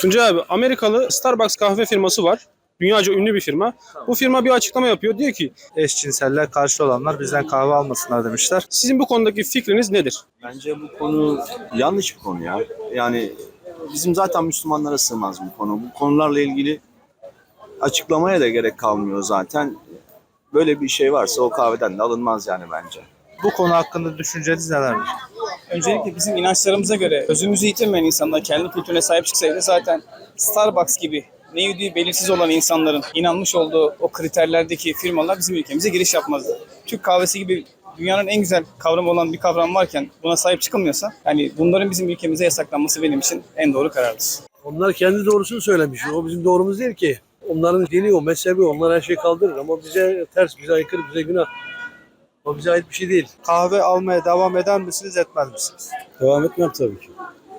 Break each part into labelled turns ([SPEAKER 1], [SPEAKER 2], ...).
[SPEAKER 1] Tuncay abi Amerikalı Starbucks kahve firması var. Dünyaca ünlü bir firma. Bu firma bir açıklama yapıyor. Diyor ki
[SPEAKER 2] Eşcinseller karşı olanlar bizden kahve almasınlar demişler.
[SPEAKER 1] sizin bu konudaki fikriniz nedir?
[SPEAKER 3] Bence bu konu yanlış bir konu ya. Yani bizim zaten Müslümanlara sığmaz bu konu. Bu konularla ilgili açıklamaya da gerek kalmıyor zaten. Böyle bir şey varsa o kahveden de alınmaz yani bence.
[SPEAKER 2] Bu konu hakkında düşünceniz nelerdir?
[SPEAKER 4] Öncelikle bizim inançlarımıza göre özümüzü yitirmeyen insanlar kendi kültürüne sahip çıksaydı zaten Starbucks gibi ne yediği belirsiz olan insanların inanmış olduğu o kriterlerdeki firmalar bizim ülkemize giriş yapmazdı. Türk kahvesi gibi dünyanın en güzel kavramı olan bir kavram varken buna sahip çıkılmıyorsa yani bunların bizim ülkemize yasaklanması benim için en doğru karardır.
[SPEAKER 5] Onlar kendi doğrusunu söylemiş. O bizim doğrumuz değil ki. Onların dini o, mezhebi onlar her şeyi kaldırır ama bize ters, bize aykırı, bize günah. O bize ait bir şey değil.
[SPEAKER 2] Kahve almaya devam eder misiniz, etmez misiniz?
[SPEAKER 6] Devam etmem tabii ki.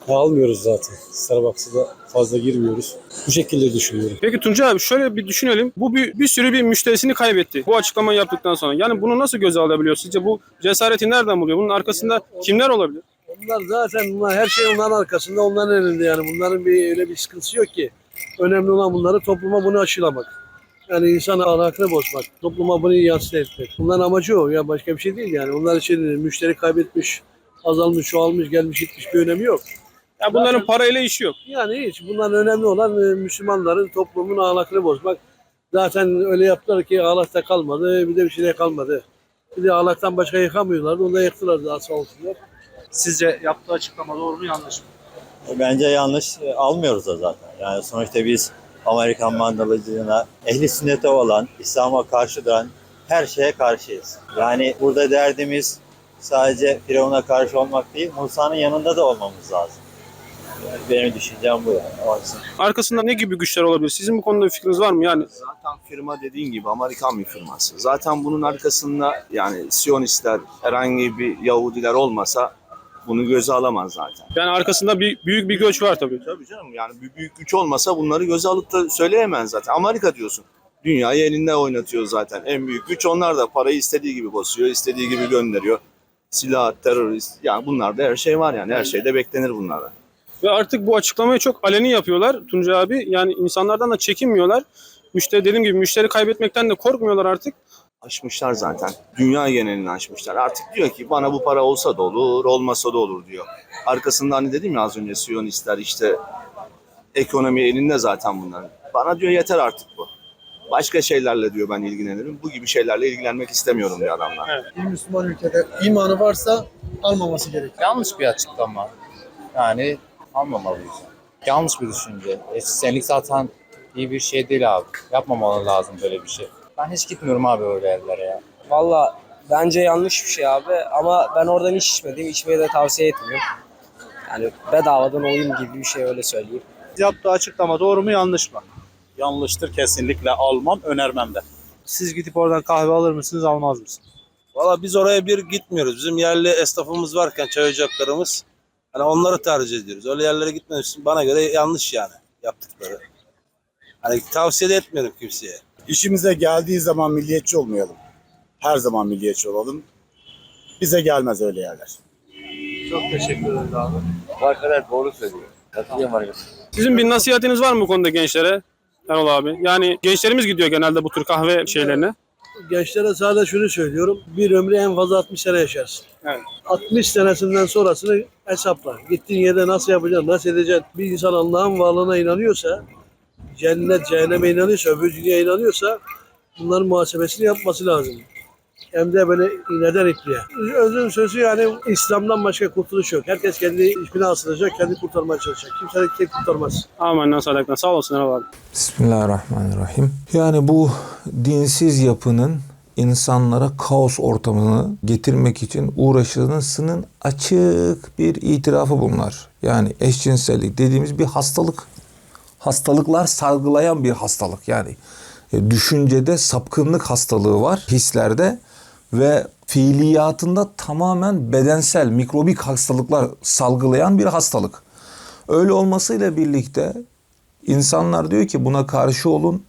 [SPEAKER 6] Almıyoruz zaten. Starbucks'a da fazla girmiyoruz. Bu şekilde düşünüyorum.
[SPEAKER 1] Peki Tuncay abi şöyle bir düşünelim. Bu bir, bir sürü bir müşterisini kaybetti. Bu açıklamayı yaptıktan sonra. Yani bunu nasıl göze alabiliyor? Sizce bu cesareti nereden buluyor? Bunun arkasında kimler olabilir?
[SPEAKER 5] Onlar zaten bunlar, her şey onların arkasında, onların elinde yani. Bunların bir öyle bir sıkıntısı yok ki. Önemli olan bunları topluma bunu aşılamak. Yani insan ahlakını bozmak, topluma bunu yansıt etmek. Bunların amacı o ya başka bir şey değil yani. Onlar için müşteri kaybetmiş, azalmış, çoğalmış, gelmiş, gitmiş bir önemi yok.
[SPEAKER 1] Ya bunların parayla işi yok.
[SPEAKER 5] Yani hiç. Bundan önemli olan e, Müslümanların toplumun ahlakını bozmak. Zaten öyle yaptılar ki ahlakta kalmadı. Bir de bir şey kalmadı. Bir de ahlaktan başka yıkamıyorlardı. Onu da yaktılar daha sağ olsunlar.
[SPEAKER 2] Sizce yaptığı açıklama doğru mu yanlış mı?
[SPEAKER 7] Bence yanlış e, almıyoruz da zaten. Yani sonuçta biz Amerikan mandalacılığına, ehli sünnete olan, İslam'a karşı duran her şeye karşıyız. Yani burada derdimiz sadece Firavun'a karşı olmak değil, Musa'nın yanında da olmamız lazım. Yani benim düşüncem bu yani.
[SPEAKER 1] Arkasında ne gibi güçler olabilir? Sizin bu konuda bir fikriniz var mı? Yani
[SPEAKER 3] Zaten firma dediğin gibi Amerikan bir firması. Zaten bunun arkasında yani Siyonistler, herhangi bir Yahudiler olmasa bunu göze alamaz zaten.
[SPEAKER 1] yani arkasında bir büyük bir göç var tabii.
[SPEAKER 3] Tabii canım yani bir büyük güç olmasa bunları göze alıp da söyleyemez zaten. Amerika diyorsun. Dünyayı elinde oynatıyor zaten. En büyük güç onlar da parayı istediği gibi basıyor, istediği gibi gönderiyor. Silah, terörist yani bunlarda her şey var yani her şeyde beklenir bunlardan.
[SPEAKER 1] Ve artık bu açıklamayı çok aleni yapıyorlar Tuncay abi. Yani insanlardan da çekinmiyorlar. Müşteri dediğim gibi müşteri kaybetmekten de korkmuyorlar artık.
[SPEAKER 3] Aşmışlar zaten. Dünya genelini aşmışlar. Artık diyor ki bana bu para olsa da olur, olmasa da olur diyor. Arkasında hani dedim ya az önce Siyonistler işte ekonomi elinde zaten bunların. Bana diyor yeter artık bu. Başka şeylerle diyor ben ilgilenirim. Bu gibi şeylerle ilgilenmek istemiyorum diyor adamlar.
[SPEAKER 8] bir Müslüman ülkede imanı varsa almaması gerekiyor.
[SPEAKER 9] Yanlış bir açıklama. Yani almamalıyız. Yanlış bir düşünce. Eşitsenlik zaten iyi bir şey değil abi. Yapmamalı lazım böyle bir şey. Ben hiç gitmiyorum abi öyle yerlere ya.
[SPEAKER 10] Valla bence yanlış bir şey abi ama ben oradan hiç içmedim. İçmeyi de tavsiye etmiyorum. Yani bedavadan oyun gibi bir şey öyle söyleyeyim.
[SPEAKER 2] Yaptığı açıklama doğru mu yanlış mı?
[SPEAKER 6] Yanlıştır kesinlikle almam, önermem de.
[SPEAKER 2] Siz gidip oradan kahve alır mısınız, almaz mısınız?
[SPEAKER 11] Valla biz oraya bir gitmiyoruz. Bizim yerli esnafımız varken çay ocaklarımız hani onları tercih ediyoruz. Öyle yerlere gitmiyoruz. Bana göre yanlış yani yaptıkları. Hani tavsiye de etmiyorum kimseye.
[SPEAKER 6] İşimize geldiği zaman milliyetçi olmayalım. Her zaman milliyetçi olalım. Bize gelmez öyle yerler.
[SPEAKER 2] Çok teşekkür ederim abi.
[SPEAKER 7] Arkadaşlar doğru söylüyor. Katılıyorum arkadaşlar.
[SPEAKER 1] Sizin bir nasihatiniz var mı bu konuda gençlere? Erol abi. Yani gençlerimiz gidiyor genelde bu tür kahve şeylerine.
[SPEAKER 5] Gençlere sadece şunu söylüyorum. Bir ömrü en fazla 60 sene yaşarsın.
[SPEAKER 1] Evet.
[SPEAKER 5] 60 senesinden sonrasını hesapla. Gittiğin yerde nasıl yapacaksın, nasıl edeceksin? Bir insan Allah'ın varlığına inanıyorsa, cennet, cehenneme inanıyorsa, öbür dünyaya inanıyorsa bunların muhasebesini yapması lazım. Hem de böyle iğneden ipliğe. Özün sözü yani İslam'dan başka kurtuluş yok. Herkes kendi ipine asılacak, kendi kurtarmaya çalışacak. Kimse de kim kurtarmaz.
[SPEAKER 1] Aman nasıl alaktan. Sağ olasın Erol abi.
[SPEAKER 12] Bismillahirrahmanirrahim. Yani bu dinsiz yapının insanlara kaos ortamını getirmek için uğraşılmasının açık bir itirafı bunlar. Yani eşcinsellik dediğimiz bir hastalık. Hastalıklar salgılayan bir hastalık. Yani e, düşüncede sapkınlık hastalığı var hislerde ve fiiliyatında tamamen bedensel mikrobik hastalıklar salgılayan bir hastalık. Öyle olmasıyla birlikte insanlar diyor ki buna karşı olun.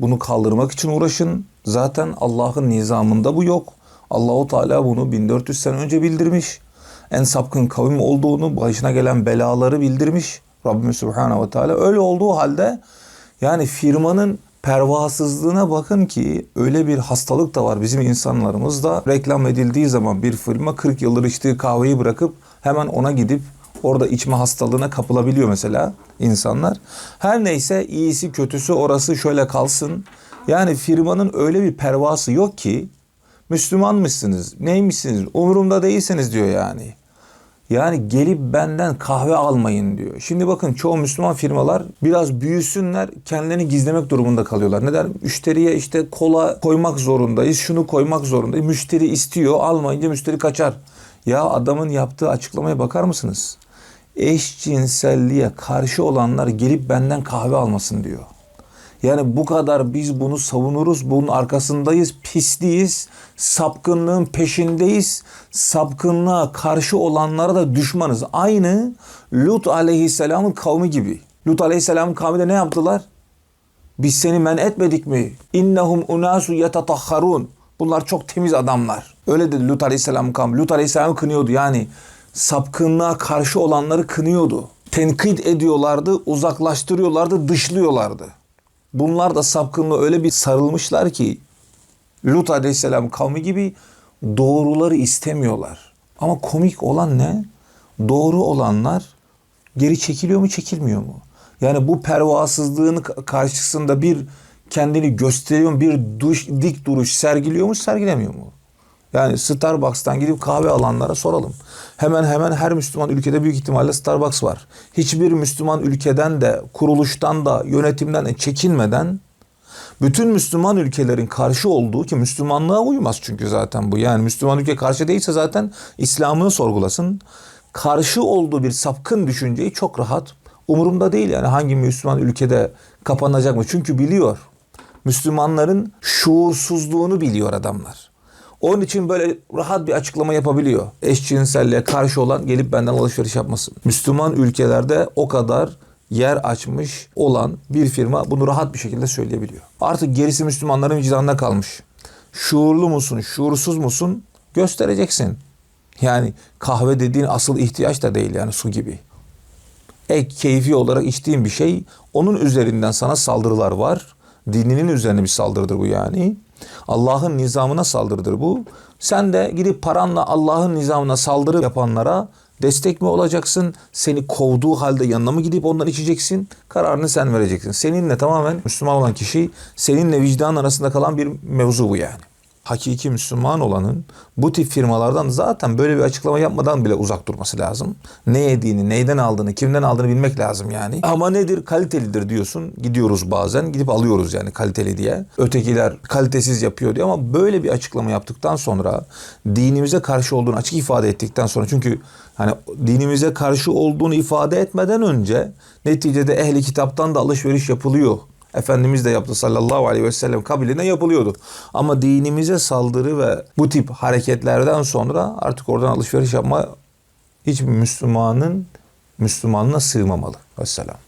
[SPEAKER 12] Bunu kaldırmak için uğraşın. Zaten Allah'ın nizamında bu yok. Allahu Teala bunu 1400 sene önce bildirmiş. En sapkın kavim olduğunu, başına gelen belaları bildirmiş. Rabbimiz Subhanahu ve Teala. Öyle olduğu halde yani firmanın pervasızlığına bakın ki öyle bir hastalık da var bizim insanlarımızda. Reklam edildiği zaman bir firma 40 yıldır içtiği kahveyi bırakıp hemen ona gidip orada içme hastalığına kapılabiliyor mesela insanlar. Her neyse iyisi kötüsü orası şöyle kalsın. Yani firmanın öyle bir pervası yok ki Müslüman mısınız? Neymişsiniz? Umurumda değilseniz diyor yani. Yani gelip benden kahve almayın diyor. Şimdi bakın çoğu Müslüman firmalar biraz büyüsünler kendilerini gizlemek durumunda kalıyorlar. Neden? Müşteriye işte kola koymak zorundayız, şunu koymak zorundayız. Müşteri istiyor, almayınca müşteri kaçar. Ya adamın yaptığı açıklamaya bakar mısınız? Eşcinselliğe karşı olanlar gelip benden kahve almasın diyor. Yani bu kadar biz bunu savunuruz, bunun arkasındayız, pisliyiz, sapkınlığın peşindeyiz, sapkınlığa karşı olanlara da düşmanız. Aynı Lut aleyhisselamın kavmi gibi. Lut aleyhisselamın kavmi de ne yaptılar? Biz seni men etmedik mi? İnnehum unasu yetatahharun. Bunlar çok temiz adamlar. Öyle dedi Lut aleyhisselamın kavmi. Lut aleyhisselamı kınıyordu yani. Sapkınlığa karşı olanları kınıyordu. Tenkit ediyorlardı, uzaklaştırıyorlardı, dışlıyorlardı. Bunlar da sapkınlığa öyle bir sarılmışlar ki Lut aleyhisselam kavmi gibi doğruları istemiyorlar. Ama komik olan ne? Doğru olanlar geri çekiliyor mu çekilmiyor mu? Yani bu pervasızlığın karşısında bir kendini gösteriyor mu? Bir duş, dik duruş sergiliyor mu sergilemiyor mu? Yani Starbucks'tan gidip kahve alanlara soralım. Hemen hemen her Müslüman ülkede büyük ihtimalle Starbucks var. Hiçbir Müslüman ülkeden de kuruluştan da yönetimden de çekinmeden bütün Müslüman ülkelerin karşı olduğu ki Müslümanlığa uymaz çünkü zaten bu. Yani Müslüman ülke karşı değilse zaten İslam'ını sorgulasın. Karşı olduğu bir sapkın düşünceyi çok rahat umurumda değil yani hangi Müslüman ülkede kapanacak mı? Çünkü biliyor. Müslümanların şuursuzluğunu biliyor adamlar. Onun için böyle rahat bir açıklama yapabiliyor. Eşcinselliğe karşı olan gelip benden alışveriş yapmasın. Müslüman ülkelerde o kadar yer açmış olan bir firma bunu rahat bir şekilde söyleyebiliyor. Artık gerisi Müslümanların vicdanına kalmış. Şuurlu musun, şuursuz musun göstereceksin. Yani kahve dediğin asıl ihtiyaç da değil yani su gibi. Ek keyfi olarak içtiğin bir şey onun üzerinden sana saldırılar var. Dininin üzerine bir saldırıdır bu yani. Allah'ın nizamına saldırıdır bu. Sen de gidip paranla Allah'ın nizamına saldırı yapanlara destek mi olacaksın? Seni kovduğu halde yanına mı gidip ondan içeceksin? Kararını sen vereceksin. Seninle tamamen Müslüman olan kişi seninle vicdan arasında kalan bir mevzu bu yani. Hakiki Müslüman olanın bu tip firmalardan zaten böyle bir açıklama yapmadan bile uzak durması lazım. Ne yediğini, neyden aldığını, kimden aldığını bilmek lazım yani. Ama nedir? Kalitelidir diyorsun. Gidiyoruz bazen. Gidip alıyoruz yani kaliteli diye. Ötekiler kalitesiz yapıyor diye ama böyle bir açıklama yaptıktan sonra dinimize karşı olduğunu açık ifade ettikten sonra çünkü hani dinimize karşı olduğunu ifade etmeden önce neticede ehli kitaptan da alışveriş yapılıyor. Efendimiz de yaptı sallallahu aleyhi ve sellem kabiline yapılıyordu. Ama dinimize saldırı ve bu tip hareketlerden sonra artık oradan alışveriş yapma hiçbir Müslümanın Müslümanına sığmamalı. Vesselam.